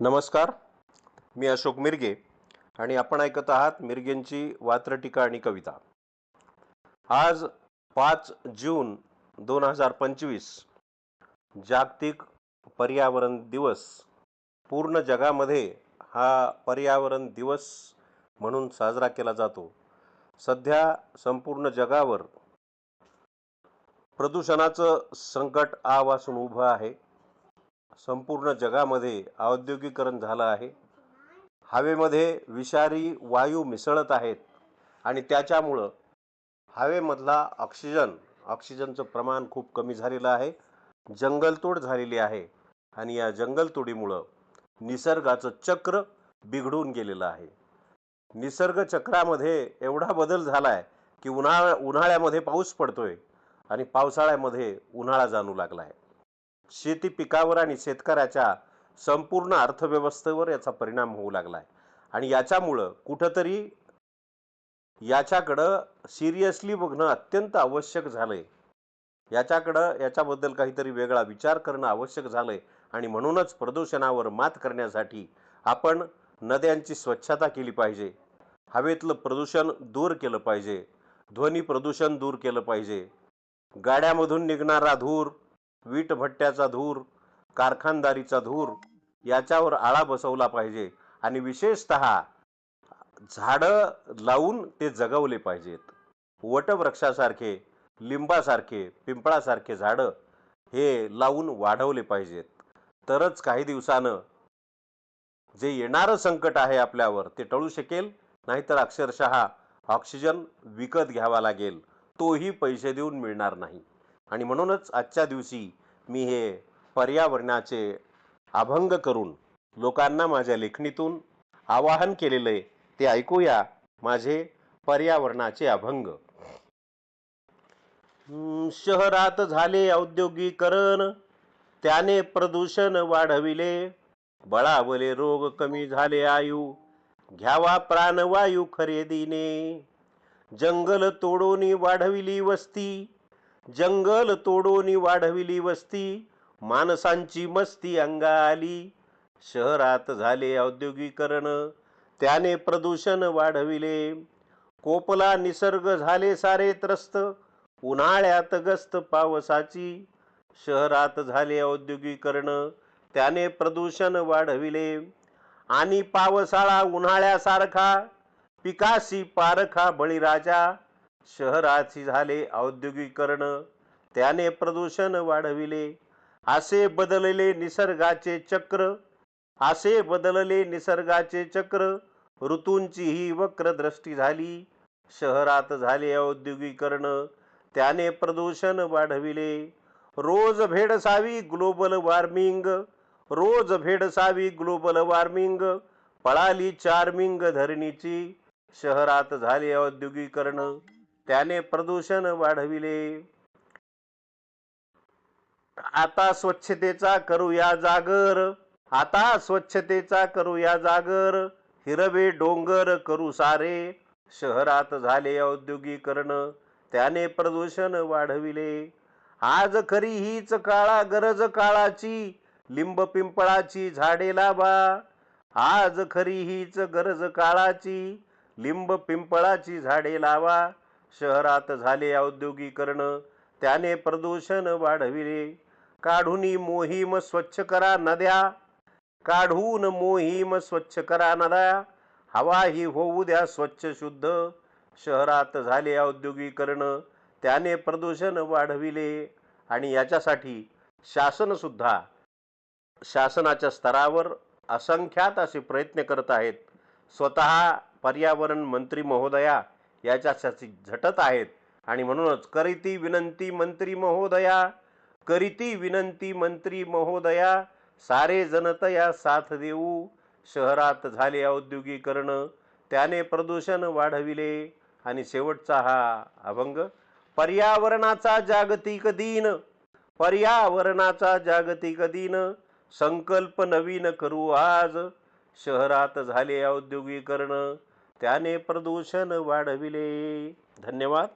नमस्कार. मी अशोक मिरगे आणि आपण ऐकत आहात मिरगेंची वात्रटीका आणि कविता. आज पाच जून दोन हजार पंचवीस जागतिक पर्यावरण दिवस. पूर्ण जगामध्ये हा पर्यावरण दिवस म्हणून साजरा केला जातो. सध्या संपूर्ण जगावर प्रदूषणाचं संकट आवासून उभं आहे. संपूर्ण जगामध्ये औद्योगिकरण झालं आहे. हवेमध्ये विषारी वायू मिसळत आहेत आणि त्याच्यामुळं हवेमधला ऑक्सिजन ऑक्सिजनचं प्रमाण खूप कमी झालेलं आहे. जंगलतोड झालेली आहे आणि या जंगलतोडीमुळं निसर्गाचं चक्र बिघडून गेलेलं आहे. निसर्ग चक्रामध्ये एवढा बदल झाला आहे की उन्हाळा उन्हाळ्यामध्ये पाऊस पडतोय आणि पावसाळ्यामध्ये उन्हाळा जाणू लागला आहे शेती पिकावर आणि शेतकऱ्याच्या संपूर्ण अर्थव्यवस्थेवर याचा परिणाम होऊ लागला आहे आणि याच्यामुळं कुठंतरी याच्याकडं सिरियसली बघणं अत्यंत आवश्यक झालं आहे याच्याकडं याच्याबद्दल काहीतरी वेगळा विचार करणं आवश्यक झालं आहे आणि म्हणूनच प्रदूषणावर मात करण्यासाठी आपण नद्यांची स्वच्छता केली पाहिजे. हवेतलं प्रदूषण दूर केलं पाहिजे. ध्वनी प्रदूषण दूर केलं पाहिजे. गाड्यामधून निघणारा धूर वीटभट्ट्याचा धूर कारखानदारीचा धूर याच्यावर आळा बसवला पाहिजे आणि विशेषत झाडं लावून ते जगवले पाहिजेत. वटवृक्षासारखे लिंबासारखे पिंपळासारखे झाडं हे लावून वाढवले पाहिजेत. तरच काही दिवसानं जे येणारं संकट आहे आपल्यावर ते टळू शकेल नाहीतर अक्षरशः ऑक्सिजन विकत घ्यावा लागेल. तोही पैसे देऊन मिळणार नाही. आणि म्हणूनच आजच्या दिवशी मी हे पर्यावरणाचे अभंग करून लोकांना माझ्या लेखणीतून आवाहन केलेलं आहे ते ऐकूया माझे पर्यावरणाचे अभंग. शहरात झाले औद्योगिकरण त्याने प्रदूषण वाढविले बळावले रोग कमी झाले आयु घ्यावा प्राणवायू खरेदीने जंगल तोडून वाढविली वस्ती जंगल तोडोनी वाढविली वस्ती माणसांची मस्ती अंगा आली शहरात झाले औद्योगिकरण त्याने प्रदूषण वाढविले. कोपला निसर्ग झाले सारे त्रस्त उन्हाळ्यात गस्त पावसाची. शहरात झाले औद्योगिकरण त्याने प्रदूषण वाढविले. आणि पावसाळा उन्हाळ्यासारखा पिकाशी पारखा बळीराजा. शहराची झाले औद्योगिकरण त्याने प्रदूषण वाढविले. असे बदलले निसर्गाचे चक्र असे बदलले निसर्गाचे चक्र ऋतूंची ही वक्रदृष्टी झाली. शहरात झाले औद्योगिकरण त्याने प्रदूषण वाढविले. रोज भेडसावी ग्लोबल वॉर्मिंग रोज भेडसावी ग्लोबल वॉर्मिंग पळाली चार्मिंग धरणीची. शहरात झाले औद्योगिकरण त्याने प्रदूषण वाढविले. आता स्वच्छतेचा करूया जागर. आता स्वच्छतेचा करूया जागर. हिरवे डोंगर करू सारे. शहरात झाले औद्योगिकरण त्याने प्रदूषण वाढविले. आज खरी हीच काळा गरज काळाची लिंब पिंपळाची झाडे लावा. आज खरी हीच गरज काळाची लिंब पिंपळाची झाडे लावा. शहरात झाले औद्योगिकरण त्याने प्रदूषण वाढविले. काढून मोहीम स्वच्छ करा नद्या. काढून मोहीम स्वच्छ करा नद्या. हवा ही होऊ द्या स्वच्छ शुद्ध. शहरात झाले औद्योगिकरण त्याने प्रदूषण वाढविले. आणि याच्यासाठी शासनसुद्धा शासनाच्या स्तरावर असंख्यात असे प्रयत्न करत आहेत. स्वतः पर्यावरण मंत्री महोदया याच्यासाठी झटत आहेत. आणि म्हणूनच करीती विनंती मंत्री महोदया करीती विनंती मंत्री महोदया सारे जनतया साथ देऊ. शहरात झाले औद्योगिकरण त्याने प्रदूषण वाढविले. आणि शेवटचा हा अभंग पर्यावरणाचा जागतिक दिन. पर्यावरणाचा जागतिक दिन संकल्प नवीन करू आज. शहरात झाले औद्योगिकरण त्याने प्रदूषण वाढविले. धन्यवाद.